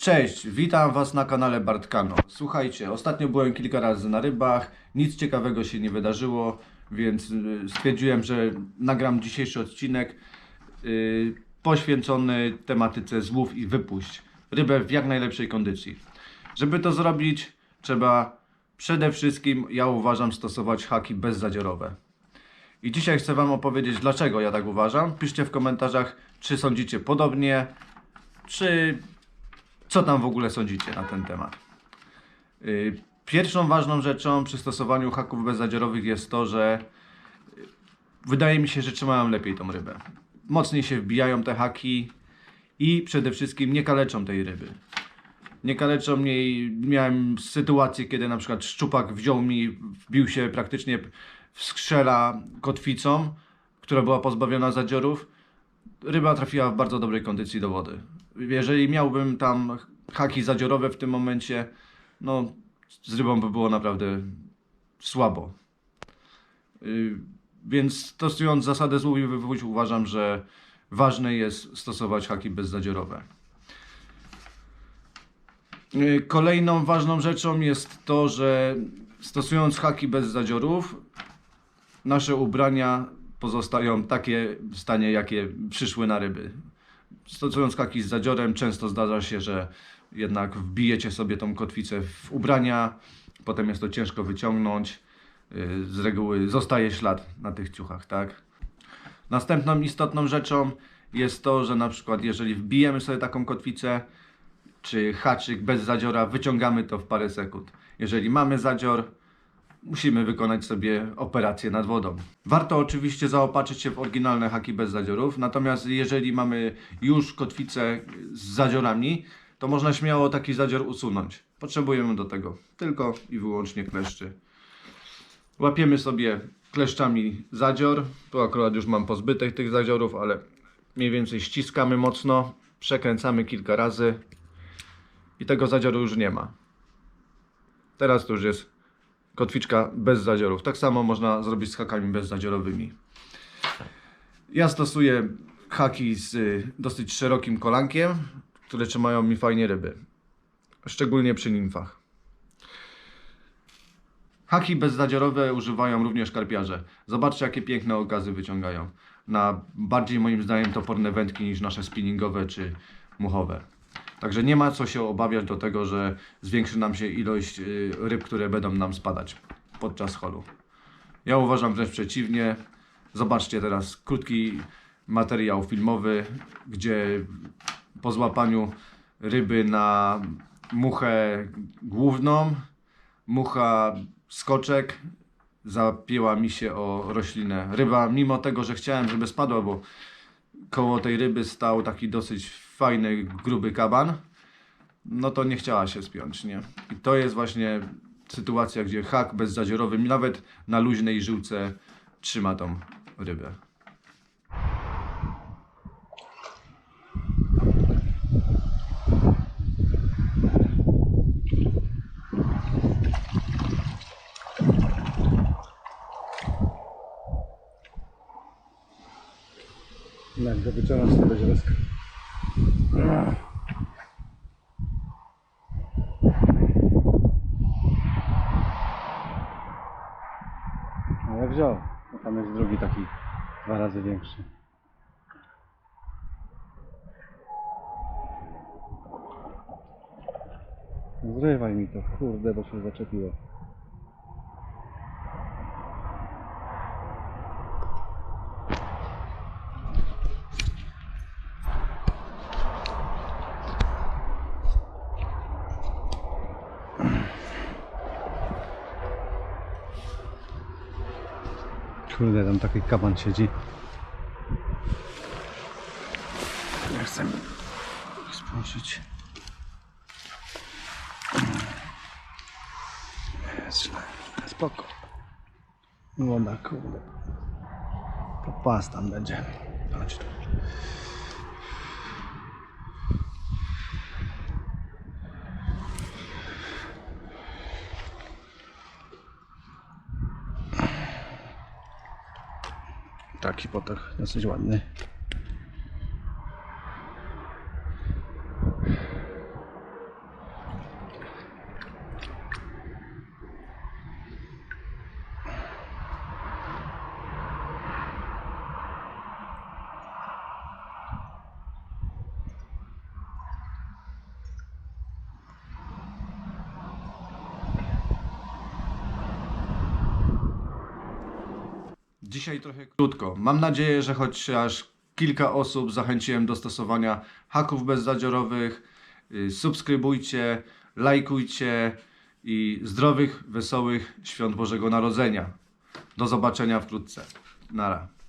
Cześć, witam Was na kanale Bartkano. Słuchajcie, ostatnio byłem kilka razy na rybach, nic ciekawego się nie wydarzyło, więc y, stwierdziłem, że nagram dzisiejszy odcinek y, poświęcony tematyce złów i wypuść. Rybę w jak najlepszej kondycji. Żeby to zrobić, trzeba przede wszystkim, ja uważam, stosować haki bezzadziorowe. I dzisiaj chcę Wam opowiedzieć, dlaczego ja tak uważam. Piszcie w komentarzach, czy sądzicie podobnie, czy co tam w ogóle sądzicie na ten temat. Y, Pierwszą ważną rzeczą przy stosowaniu haków bezzadziorowych jest to, że y, wydaje mi się, że trzymają lepiej tą rybę. Mocniej się wbijają te haki i przede wszystkim nie kaleczą tej ryby. Nie kaleczą mnie. Miałem sytuację, kiedy na przykład szczupak wziął mi, wbił się praktycznie w skrzela kotwicą, która była pozbawiona zadziorów. Ryba trafiła w bardzo dobrej kondycji do wody. Jeżeli miałbym tam haki zadziorowe w tym momencie, no z rybą by było naprawdę słabo. Yy, Więc stosując zasadę złów wywódź uważam, że ważne jest stosować haki bezzadziorowe. Yy, Kolejną ważną rzeczą jest to, że stosując haki bez zadziorów, nasze ubrania pozostają takie w stanie, jakie przyszły na ryby. Stosując haki z zadziorem, często zdarza się, że jednak wbijecie sobie tą kotwicę w ubrania, potem jest to ciężko wyciągnąć. Yy, Z reguły zostaje ślad na tych ciuchach, tak? Następną istotną rzeczą jest to, że na przykład jeżeli wbijemy sobie taką kotwicę, czy haczyk bez zadziora, wyciągamy to w parę sekund. Jeżeli mamy zadzior, musimy wykonać sobie operację nad wodą. Warto oczywiście zaopatrzyć się w oryginalne haki bez zadziorów, natomiast jeżeli mamy już kotwicę z zadziorami, to można śmiało taki zadzior usunąć. Potrzebujemy do tego tylko i wyłącznie kleszczy. Łapiemy sobie kleszczami zadzior. Tu akurat już mam pozbytych tych zadziorów, ale mniej więcej ściskamy mocno, przekręcamy kilka razy i tego zadzioru już nie ma. Teraz to już jest kotwiczka bez zadziorów. Tak samo można zrobić z hakami bezzadziorowymi. Ja stosuję haki z y, dosyć szerokim kolankiem, które trzymają mi fajnie ryby. Szczególnie przy nimfach. Haki bezzadziorowe używają również karpiarze. Zobaczcie, jakie piękne okazy wyciągają. Na bardziej moim zdaniem toporne wędki niż nasze spinningowe czy muchowe. Także nie ma co się obawiać do tego, że zwiększy nam się ilość y, ryb, które będą nam spadać podczas holu. Ja uważam wręcz przeciwnie. Zobaczcie teraz krótki materiał filmowy, gdzie po złapaniu ryby na muchę główną, mucha skoczek zapięła mi się o roślinę. Ryba, mimo tego, że chciałem, żeby spadła, bo koło tej ryby stał taki dosyć fajny, gruby kaban, no to nie chciała się spiąć, nie? I to jest właśnie sytuacja, gdzie hak bezzadziorowy nawet na luźnej żyłce trzyma tą rybę. Jak go wyciągnąć z tego No ja wziął, bo tam jest drugi taki dwa razy większy. Zrywaj mi to, kurde, bo się zaczepiło. Kurde, tam taki kaban siedzi. Nie chcę spłoszyć. Spoko. Woda, kurde. To pas tam będzie. Chodź tu. Taki potok dosyć ładny. Dzisiaj trochę krótko. Mam nadzieję, że chociaż kilka osób zachęciłem do stosowania haków bezzadziorowych. Y, Subskrybujcie, lajkujcie i zdrowych, wesołych świąt Bożego Narodzenia. Do zobaczenia wkrótce. Nara.